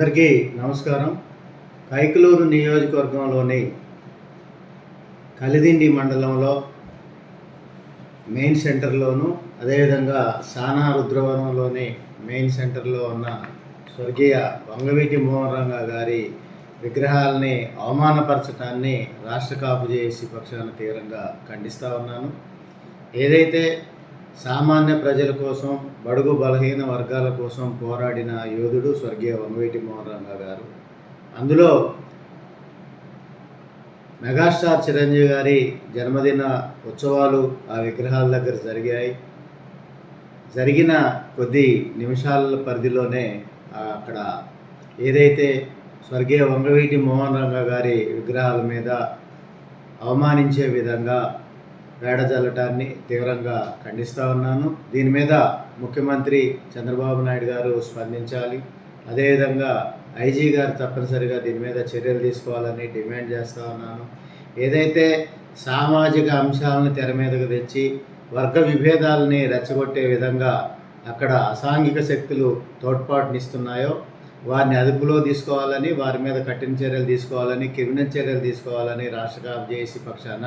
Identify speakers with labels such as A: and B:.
A: అందరికీ నమస్కారం. కైకలూరు నియోజకవర్గంలోని కలిదిండి మండలంలో మెయిన్ సెంటర్లోను అదేవిధంగా సానా రుద్రవరంలోని మెయిన్ సెంటర్లో ఉన్న స్వర్గీయ వంగవీటి మోహన్ గారి విగ్రహాలని అవమానపరచడాన్ని రాష్ట్ర కాపు చేసి పక్షాన తీవ్రంగా ఖండిస్తూ ఉన్నాను. ఏదైతే సామాన్య ప్రజల కోసం బడుగు బలహీన వర్గాల కోసం పోరాడిన యోధుడు స్వర్గీయ వంగవీటి మోహన్ గారు. అందులో మెగాస్టార్ చిరంజీవి గారి జన్మదిన ఉత్సవాలు ఆ విగ్రహాల దగ్గర జరిగాయి. జరిగిన కొద్ది నిమిషాల పరిధిలోనే అక్కడ ఏదైతే స్వర్గీయ వంగవీటి మోహన్ రంగ గారి విగ్రహాల మీద అవమానించే విధంగా వేడజల్లటాన్ని తీవ్రంగా ఖండిస్తూ ఉన్నాను. దీని మీద ముఖ్యమంత్రి చంద్రబాబు నాయుడు గారు స్పందించాలి. అదేవిధంగా ఐజీ గారు తప్పనిసరిగా దీని మీద చర్యలు తీసుకోవాలని డిమాండ్ చేస్తూ ఉన్నాను. ఏదైతే సామాజిక అంశాలను తెర మీదకు తెచ్చి వర్గ విభేదాలని రెచ్చగొట్టే విధంగా అక్కడ అసాంఘిక శక్తులు తోడ్పాటునిస్తున్నాయో వారిని అదుపులో తీసుకోవాలని వారి మీద కఠిన చర్యలు తీసుకోవాలని క్రిమినల్ చర్యలు తీసుకోవాలని రాష్ట్ర కాపు చేసి పక్షాన